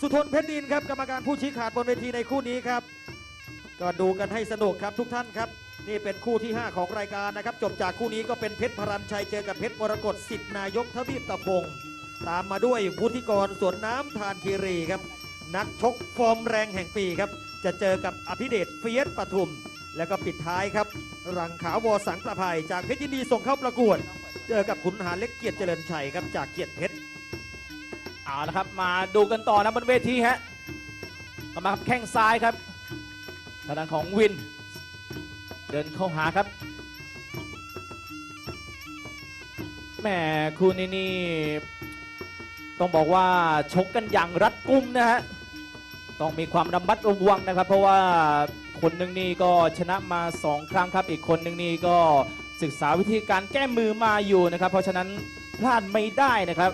สุทนเพชรดินครับกรรมการผู้ชี้ขาดบนเวทีในคู่นี้ครับ ก็ดูกันให้สนุกครับทุกท่านครับ นี่เป็นคู่ที่ 5 ของรายการนะครับ จบจากคู่นี้ก็เป็นเพชรพรัญชัยเจอกับเพชรมรกตสิทธินายกทวีปตะพงตามมาด้วยวุฒิกรสวนน้ำทานคีรีครับ นักชกฟอร์มแรงแห่งปีครับ จะเจอกับอภิเดชเฟียสปทุม แล้วก็ปิดท้ายครับ รังขาววอสังประภัยจากเพชรยินดีส่งเข้าประกวด เจอกับขุนหาเล็กเกียรติเจริญชัยครับจากเกียรติเพชร เอาละครับมาดูกันต่อนะบนเวทีฮะก็มาครับแข้งซ้ายครับทางด้านของวิน เดินเข้าหาครับแหมคู่นี้นี่ต้องบอกว่าชกกันอย่างรัดกุมนะฮะต้องมีความระมัดระวังนะครับ เพราะว่าคนหนึ่งนี่ก็ชนะมา 2 ครั้งครับ อีกคนหนึ่งนี่ก็ศึกษาวิธีการแก้มือมาอยู่นะครับ เพราะฉะนั้นพลาดไม่ได้นะครับ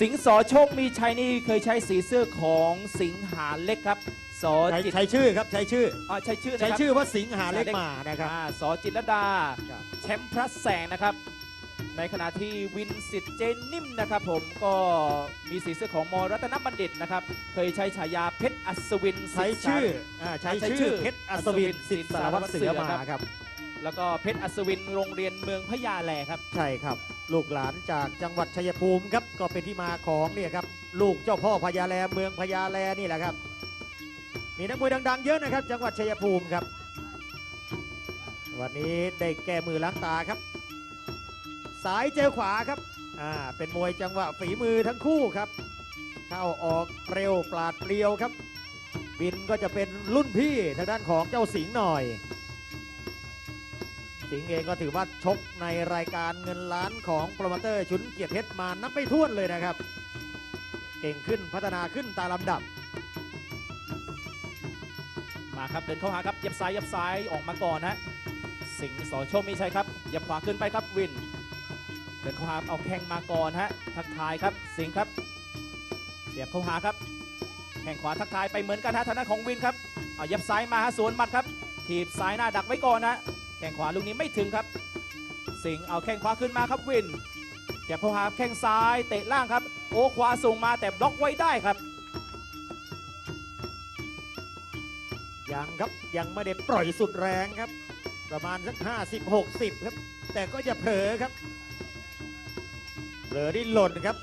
สิงห์สอโชคมีชัยนี่เคยใช้สีเสื้อของสิงหาเล็กครับสอใช้จิตใช้ชื่อครับใช้ชื่ออ่าใช้ชื่อนะใช้ครับชื่อว่าสิงหาเล็กมานะครับ อ่าสอจิตรลดาครับ แชมป์พระแสงนะครับ ในขณะที่วินสิทธิ์เจนนิ่มนะครับ ผมก็มีสีเสื้อของมรัตนบัณฑิตนะครับ เคยใช้ฉายาเพชรอัศวินใช้สิทธิ์ชื่อสารอ่าใช้ใช้ชื่ชื่ออเพชรอัศวินสิทธิ์สารวัตรเสือมาครับ แล้วก็เพชรอัศวินโรงเรียนเมืองพญาแลครับ ใช่ครับ ลูกหลานจากจังหวัดชัยภูมิครับก็เป็นที่มาของเนี่ยครับลูกเจ้าพ่อพญาแลเมืองพญาแลนี่แหละครับ มีนักมวยดัง ๆ เยอะนะครับ จังหวัดชัยภูมิครับ วันนี้ได้แก้มือล้างตาครับ สายเจอขวาครับอ่าเป็นมวยจังหวะฝีมือทั้งคู่ครับ เข้าออกเร็วปราดเปรียวครับ บินก็จะเป็นรุ่นพี่ทางด้านของเจ้าสิงห์หน่อย สิงห์เองก็ถือว่าชกในรายการเงินล้านของโปรโมเตอร์ชุนเกียรติเพชรมานับไม่ถ้วนเลยนะครับ เก่งขึ้นพัฒนาขึ้นตามลำดับ มาครับเดินเข้าหาครับเยับซ้ายเยับซ้ายออกมาก่อนฮะสิงห์สอโชคมีชัยครับเยับขวาขึ้นไปครับวิน เดินเข้าหาเอาแข้งมาก่อนฮะทักทายครับสิงห์ครับเสียบเข้าหาครับแข้งขวาทักทายไปเหมือนกันฮะทางด้านของวินครับเอาเยับซ้ายมาฮะสวนหมัดครับถีบซ้ายหน้าดักไว้ก่อนนะ แข้งขวาลูกนี้ไม่ถึงครับ สิงเอาแข้งขวาขึ้นมาครับวินเสียบเข้าหาแข้งซ้ายเตะล่างครับ โอ้ขวาส่งมาแต่บล็อกไว้ได้ครับ ยังครับยังไม่ได้ปล่อยสุดแรงครับ ประมาณสัก 50 60 ครับ แต่ก็จะเผลอครับเผลอที่หล่นครับ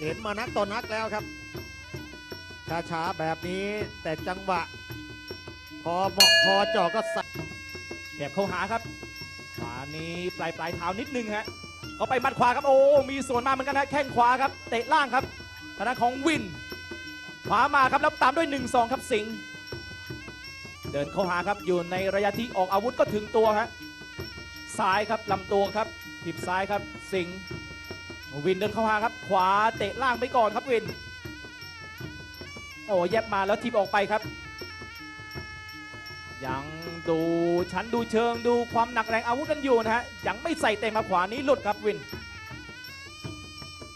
เห็นมานักต่อนนักแล้วครับช้าๆแบบนี้แต่จังหวะ พอเหมาะพอเจาะก็ใส่ แอบเข้าหาครับขวานี้ปลายปลายเท้านิดนึงฮะเขาไปมัดขวาครับโอ้มีส่วนมาเหมือนกันนะแข้งขวาครับเตะล่างครับทางด้านของวินขวามาครับแล้วตามด้วย 1-2 ครับสิงห์เดินเข้าหาครับอยู่ในระยะที่ออกอาวุธก็ถึงตัวฮะซ้ายครับลำตัวครับถีบซ้ายครับสิงห์วินเดินเข้าหาครับ ขวาเตะล่างไปก่อนครับวิน โอ้แยบมาแล้วทีบออกไปครับ ยังดูชั้นดูเชิงดูความหนักแรงอาวุธกันอยู่นะฮะยังไม่ใส่เต็มมาขวานี้หลุดครับวิน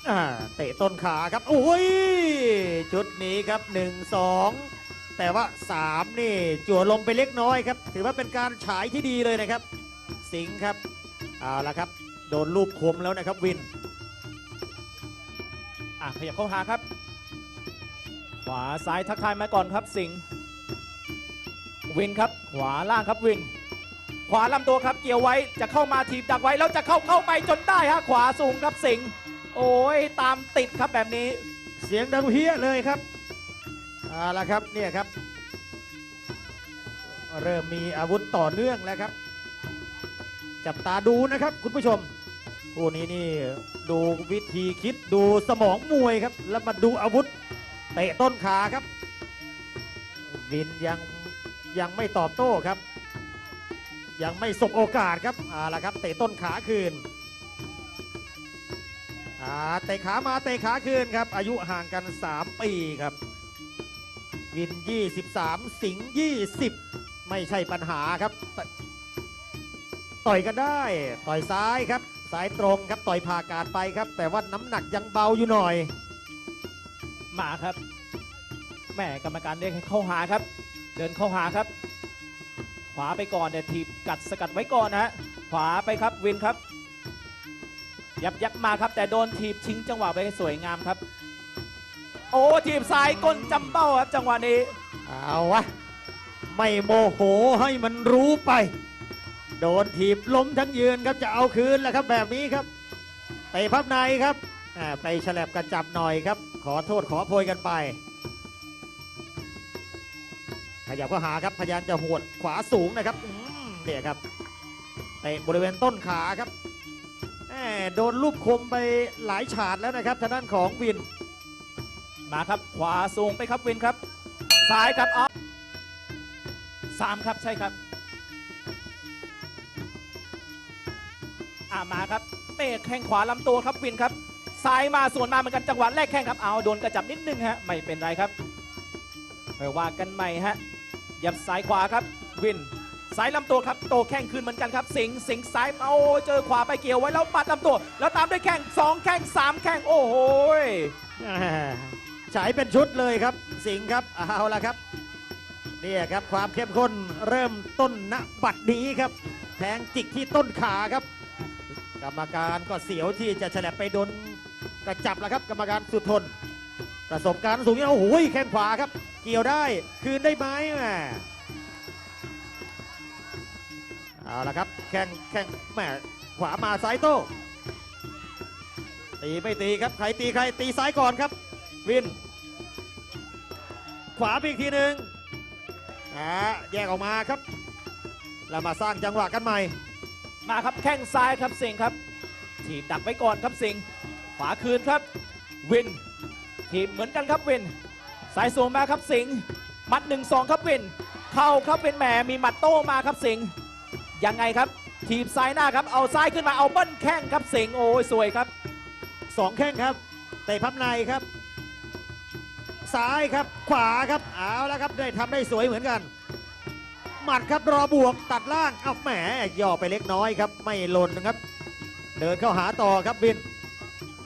อ่าเตะต้นขาครับโอ้ยชุดนี้ครับ 1 2 แต่ว่า 3 นี่ จั่วลมไปเล็กน้อยครับ ถือว่าเป็นการฉายที่ดีเลยนะครับ สิงห์ครับเอาละครับ โดนลูกคมแล้วนะครับวินอะขยับเข้าหาครับ ขวาซ้ายทักทายมาก่อนครับสิงห์ วินครับ ขวาล่างครับวิน ขวาลำตัวครับเกี่ยวไว้จะเข้ามาทีบดักไว้แล้วจะเข้าเข้าไปจนได้ฮะขวาสูงครับสิงห์โอ้ยตามติดครับแบบนี้ เสียงดังเพี้ยเลยครับเอาละครับเนี่ยครับ เริ่มมีอาวุธต่อเนื่องแล้วครับ จับตาดูนะครับคุณผู้ชมคู่นี้นี่ดูวิธีคิดดูสมองมวยครับ แล้วมาดูอาวุธเตะต้นขาครับ วินยัง ยังไม่ตอบโต้ครับ ยังไม่สบโอกาสครับเอาละครับเตะต้นขาคืนอ่าเตะขามาเตะขาคืนครับ อายุห่างกัน 3 ปีครับ วิน 23 สิงห์20 ไม่ใช่ปัญหาครับตต่อยกันได้ ต่อยซ้ายครับซ้ายตรงครับต่อยผ่ากาดไปครับ แต่ว่าน้ำหนักยังเบาอยู่หน่อย มาครับแหม่กรรมการเรียกเข้าหาครับ เดินเข้าหาครับ ขวาไปก่อนเนี่ยทีบกัดสกัดไว้ก่อนนะฮะขวาไปครับวินครับ ยับยับมาครับ แต่โดนทีบชิงจังหวะไปสวยงามครับ โอ้ทีมซ้ายก้นจำเป้าครับ จังหวะนี้เอาวะไม่โมโหให้มันรู้ไป โดนถีบล้มทั้งยืนครับจะเอาคืนแล้วครับแบบนี้ครับไปพับในครับไปฉลับกระจับหน่อยครับ ขอโทษขอโพยกันไป ขยับก็หาครับพยายามจะหวดขวาสูงนะครับเนี่ยครับเตะบริเวณต้นขาครับแหมโดนลูกคมไปหลายฉาดแล้วนะครับทางด้านของวิน มาครับขวาสูงไปครับวินครับซ้ายครับเอาสามครับใช่ครับอ่ามาครับเตะแข้งขวาลำตัวครับวินครับซ้ายมาสวนมาเหมือนกันจังหวะแรกแข้งครับเอาโดนกระจับนิดนึงฮะไม่เป็นไรครับไปว่ากันใหม่ฮะ ยับซ้ายขวาครับวินซ้ายลำตัวครับโตแข้งคืนเหมือนกันครับสิงสิงห์ซ้ายเอาเจอขวาไปเกี่ยวไว้แล้วปัดลำตัว แล้วตามด้วยแข้งสองแข้งสามแข้งโอ้โหฉายเป็นชุดเลยครับ สิงครับเอาละครับเนี่ยครับความเข้มข้นเริ่มต้นณบัดนี้ครับแทงจิกที่ต้นขาครับ กรรมการก็เสียวที่จะฉลับไปโดนกระจับแล้วครับ กรรมการสุดทนประสบการณ์สูงเนี่ยโอ้โหแข้งขวาครับ เกี่ยวได้คืนได้ไหมแหมเอาละครับแข้งแข้งแหมขวามาซ้ายโต้ตีไม่ตีครับใครตีใครตีซ้ายก่อนครับ วิน ขวาอีกทีหนึ่งอ่าแยกออกมาครับแล้วมาสร้างจังหวะกันใหม่ มาครับแข้งซ้ายครับสิงครับถีบดักไว้ก่อนครับสิงขวาคืนครับ วินถีบเหมือนกันครับวิน สายสูงมาครับสิงห์หมัดหนึ่งสองครับวิน เข้าครับเป็นแหมมีหมัดโต้มาครับสิงห์ยังไงครับถีบซ้ายหน้าครับ เอาซ้ายขึ้นมาเอาเบิ้ลแข้งครับสิงห์โอ้ยสวยครับ สองแข้งครับเตะพับในครับ ซ้ายครับขวาครับเอาแล้วครับได้ทำได้สวยเหมือนกัน หมัดครับรอบวกตัดล่างเอาแหมย่อไปเล็กน้อยครับ ไม่หล่นนะครับ เดินเข้าหาต่อครับวิน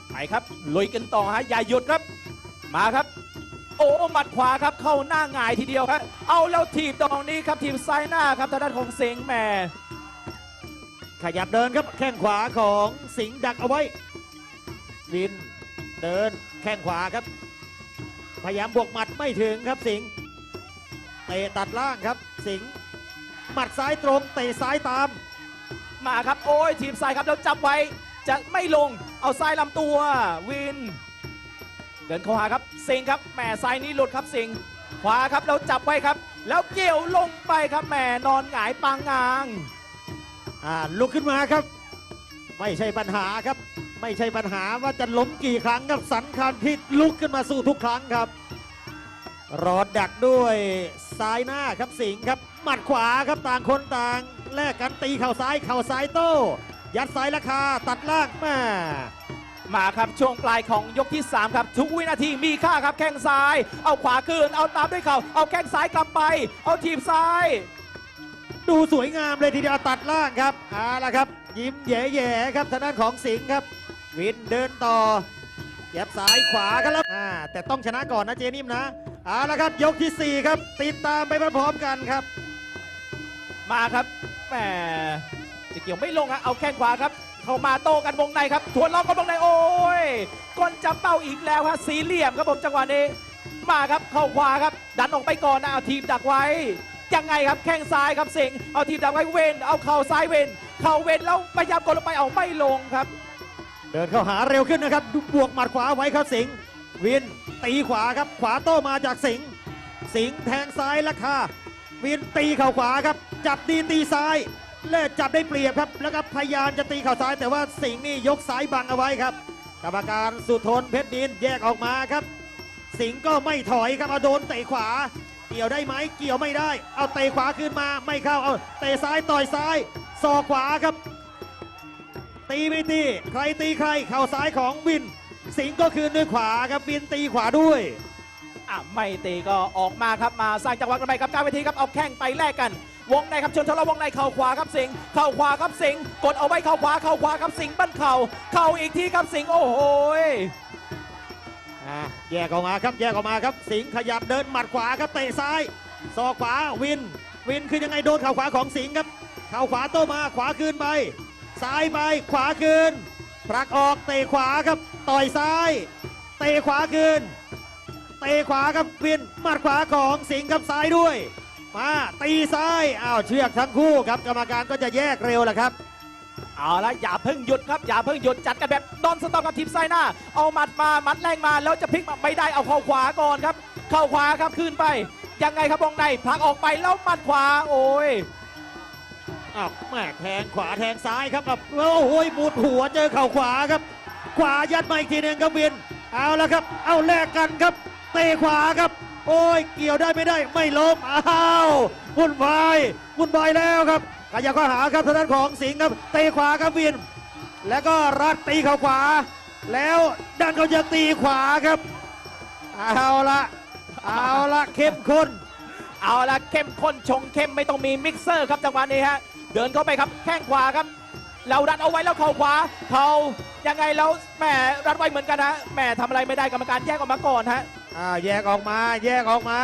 ไปครับลุยกันต่อฮะอย่าหยุดครับ มาครับ โอ้หมัดขวาครับเข้าหน้าหงายทีเดียวครับเอาแล้วถีบตรงนี้ครับถีบซ้ายหน้าครับทางด้านของสิงแหมขยับเดินครับแข้งขวาของสิงห์ดักเอาไว้ วินเดินแข้งขวาครับ พยายามบวกหมัดไม่ถึงครับสิงห์เตะตัดล่างครับ สิงห์หมัดซ้ายตรงเตะซ้ายตาม มาครับโอ้ยทีมซ้ายครับแล้วจับไว้จะไม่ลงเอาซ้ายลำตัววิน ดินเข้าหาครับสิงครับแหมซ้ายนี้หลุดครับสิงขวาครับแล้วจับไว้ครับ แล้วเกี่ยวลงไปครับแหมนอนหงายปางงางอ่าลุกขึ้นมาครับ ไม่ใช่ปัญหาครับ ไม่ใช่ปัญหาว่าจะล้มกี่ครั้งครับสันคันที่ลุกขึ้นมาสู้ทุกครั้งครับ รอดดักด้วยซ้ายหน้าครับสิงครับหมัดขวาครับต่างคนต่าง แลกกันตีเข่าซ้ายเข่าซ้ายโต้ยัดซ้ายราคาตัดล่างมา มาครับช่วงปลายของยกที่ 3 ครับ ทุกวินาทีมีค่าครับแข้งซ้าย เอาขวาคืน เอาตามด้วยเข่าเอาแข้งซ้ายกลับไป เอาทีมซ้าย ดูสวยงามเลยทีเดียวตัดล่างครับเอาละครับ ยิ้มแย่ๆครับทางด้านของสิงห์ครับ วินเดินต่อเย็บซ้ายขวากันแล้วอ่าแต่ต้องชนะก่อนนะเจนิ่มนะเอาละครับ ยกที่ 4 ครับ ติดตามไปพร้อมๆกันครับ มาครับแหมจะเกี่ยวไม่ลงฮะเอาแข้งขวาครับ เข้ามาโต้กันวงในครับทวนล็อกกันวงในโอ้ยก้นจับเป้าอีกแล้วฮะสีเหลี่ยมครับผมจังหวะนี้ มาครับเข้าขวาครับ ดันออกไปก่อนนะเอาทีมดักไว้ยังไงครับแข้งซ้ายครับสิงเอาทีมดักไว้เวนเอาเข่าซ้ายเวนเข่าเวนแล้วพยายามกดลงไปเอาไม่ลงครับ เดินเข้าหาเร็วขึ้นนะครับบวกหมัดขวาไว้ครับสิงวินตีขวาครับขวาโต้มาจากสิงสิงแทงซ้ายราคาวินตีเข่าขวาครับ จับดีตีซ้าย เล่จับได้เปรียบครับ แล้วก็พยายามจะตีเข่าซ้าย แต่ว่าสิงห์นี่ยกซ้ายบังเอาไว้ครับ กรรมการสุทนเพชรดินแยกออกมาครับ สิงห์ก็ไม่ถอยครับเอาโดนเตะขวา เกี่ยวได้ไหมเกี่ยวไม่ได้ เอาเตะขวาขึ้นมาไม่เข้าเอาเตะซ้ายต่อยซ้ายศอกขวาครับ ตีไม่ตีใครตีใครเข่าซ้ายของวิน สิงห์ก็คืนด้วยขวาครับวินตีขวาด้วยอะไม่ตีก็ออกมาครับมาสร้างจังหวะกันใหม่ครับกลารเวทีครับเอาแข้งไปแลกกัน วงในครับชนทะเลาะวงในเข่าขวาครับสิงเข่าขวาครับสิงกดเอาไว้เข่าขวาเข่าขวาครับสิงห์ปั้นเข่าเข่าอีกทีครับสิงโอ้โหยอะแยกออกมาครับแยกออกมาครับ สิงขยับเดินหมัดขวาครับเตะซ้ายศอกขวาวิน วินคือยังไงโดนเข่าขวาของสิงครับเข่าขวาโตมาขวาคืนไป ซ้ายไปขวาคืนผลักออกเตะขวาครับต่อยซ้ายเตะขวาคืนเตะขวาครับวินหมัดขวาของสิงครับซ้ายด้วย มาตีซ้ายอ้าวเชือกทั้งคู่ครับกรรมการก็จะแยกเร็วแหละครับเอาละอย่าเพิ่งหยุดครับอย่าเพิ่งหยุดจัดกันแบบดอนสตอมกับทีมไซหน้า เอาหมัดมาหมัดแรงมาแล้วจะพลิกมาไม่ได้เอาเข้าขวาก่อนครับ เข้าขวาครับขึ้นไป ยังไงครับวงในผลักออกไปแล้วหมัดขวาโอ้ยอ้าวแม่แทงขวาแทงซ้ายครับแบบโอ้โหบุดหัวเจอเข่าขวาครับ ขวายัดมาอีกทีหนึ่งครับวินเอาละครับ เอาแลกกันครับเตะขวาครับ โอ้ยเกี่ยวได้ไม่ได้ไม่ล้มอ้าววุ่นวายวุ่นวายแล้วครับขยับเข้าหาครับทางด้านของสิงห์ครับเตะขวาครับวิน แล้วก็รัดตีเข่าขวา แล้วดันเขาจะตีขวาครับ เอาละเอาละเข้มข้นเอาละเข้มข้นชงเข้มไม่ต้องมีมิกเซอร์ครับจังหวะนี้ฮะเดินเข้าไปครับแข้งขวาครับ เราดันเอาไว้แล้วเข่าขวาเข่ายังไงแล้วแหมรัดไว้เหมือนกันฮะแหมทำอะไรไม่ได้กรรมการแยกออกมาก่อนฮะ อ่าแยกออกมาแยกออกมา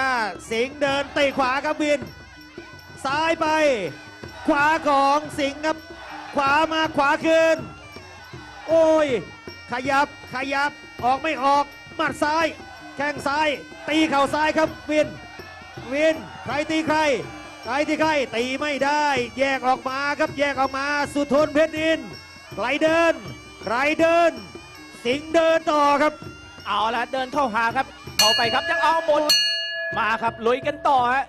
สิงห์เดินเตะขวาครับบิน ซ้ายไป ขวาของสิงห์ครับ ขวามาขวาคืน โอ้ย ขยับขยับออกไม่ออกหมัดซ้าย แข้งซ้าย ตีเข่าซ้ายครับวิน วินใครตีใครใครที่ใครตีไม่ได้ แยกออกมาครับแยกออกมา สุทนเพชรดินใครเดิน ใครเดิน สิงห์เดินต่อครับ เอาละเดินเข้าหาครับ เข้าไปครับยังเอาหมด มาครับลุยกันต่อฮะ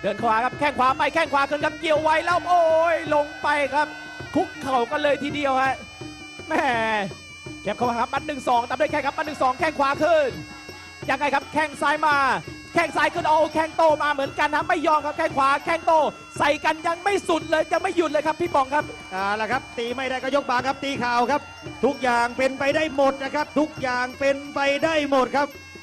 เดินขวาครับแข้งขวาไปแข้งขวาขึ้นครับเกี่ยวไว้แล้วโอ้ยลงไปครับ คุกเข่ากันเลยทีเดียวฮะแหม่แคบเข้ามาครับมัดหนึ่งสองตามด้วยแข้งครับมัดหนึ่งสองแข้งขวาขึ้นยังไงครับแข้งซ้ายมาแข้งซ้ายขึ้นเอาแข้งโตมาเหมือนกันนะไม่ยอมครับแข้งขวาแข้งโต ใส่กันยังไม่สุดเลยยังไม่หยุดเลยครับพี่ปองครับเอย่างเป็นไปได้หมดครับ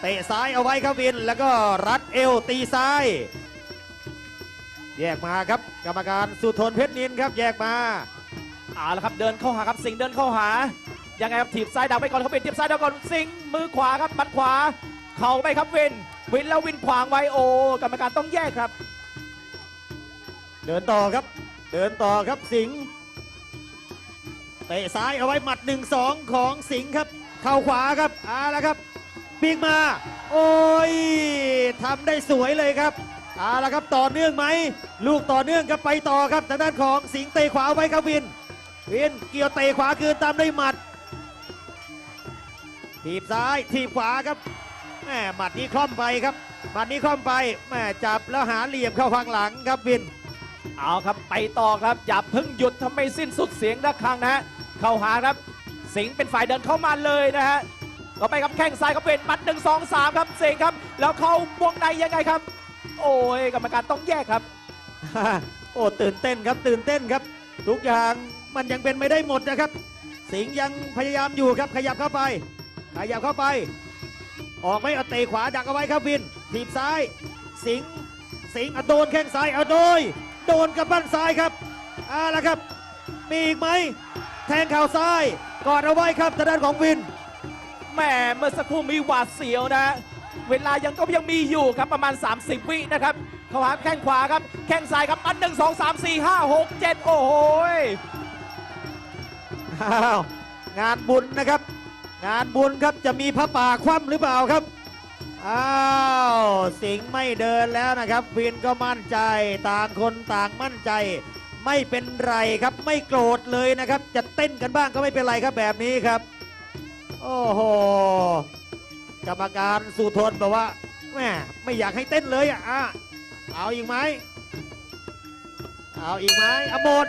เตะซ้ายเอาไว้ครับวิน แล้วก็รัดเอวตีซ้าย แยกมาครับ กรรมการสุทนเพชรนินครับ แยกมาเอาละครับเดินเข้าหาครับสิงห์เดินเข้าหายังไงครับถีบซ้ายดักไปก่อนเขาเป็นถีบซ้ายดักก่อนสิงห์มือขวาครับบัดขวา เข่าไปครับวิน วินแล้ววินขวางไว้โอ้กรรมการต้องแยกครับ เดินต่อครับ เดินต่อครับสิงห์เตะซ้ายเอาไว้หมัด1-2ของสิงห์ครับ เข่าขวาครับเอาละครับ ปีกมา โอ้ยทำได้สวยเลยครับเอาละครับต่อเนื่องไหม ลูกต่อเนื่องครับไปต่อครับทางด้านของสิงห์เตะขวาไว้ครับวิน วินเกี่ยวเตะขวาคืนตามด้วยหมัดทีบซ้ายทีบขวาครับแหมหมัดนี้คล่อมไปครับหมัดนี้คล่อมไปแหมจับแล้วหาเหลี่ยมเข้าข้างหลังครับวิน เอาครับไปต่อครับอย่าเพิ่งหยุดทำไม่สิ้นสุดเสียงระฆังนะฮะเข้าหาครับ สิงห์เป็นฝ่ายเดินเข้ามาเลยนะฮะ ต่อไปครับแข้งซ้ายครับเป็นมัดหนึ่งสองสามครับสิงครับ แล้วเข้าวงในยังไงครับ โอ้ยกรรมการต้องแยกครับ โอ้ตื่นเต้นครับตื่นเต้นครับ ทุกอย่างมันยังเป็นไม่ได้หมดนะครับ สิงห์ยังพยายามอยู่ครับขยับเข้าไป ขยับเข้าไป ออกไม่เอาเตะขวาดักเอาไว้ครับวินทีบซ้าย สิงห์สิงห์เอาโดนแข้งซ้ายเอาโดย โดนกับบ้านซ้ายครับเอาละครับ มีอีกไหมแทงเข่าซ้ายกอดเอาไว้ครับทางด้านของวิน แหม่เมื่อสักครู่มีหวาดเสียวนะ เวลายังก็ยังมีอยู่ครับประมาณ 30 วินะครับเขาหาแข้งขวาครับแข้งซ้ายครับอันหนึ่งสองสามสี่ห้าหกเจ็ดโอ้โหงานบุญนะครับ งานบุญครับจะมีพระป่าคว่ำหรือเปล่าครับอ้าวสิงไม่เดินแล้วนะครับ วินก็มั่นใจต่างคนต่างมั่นใจ ไม่เป็นไรครับไม่โกรธเลยนะครับ จะเต้นกันบ้างก็ไม่เป็นไรครับแบบนี้ครับ โอ้โห กรรมการสุทนบอกว่าแม่ไม่อยากให้เต้นเลยอะอะเอาอีกไหม เอาอีกไหมเอาหมด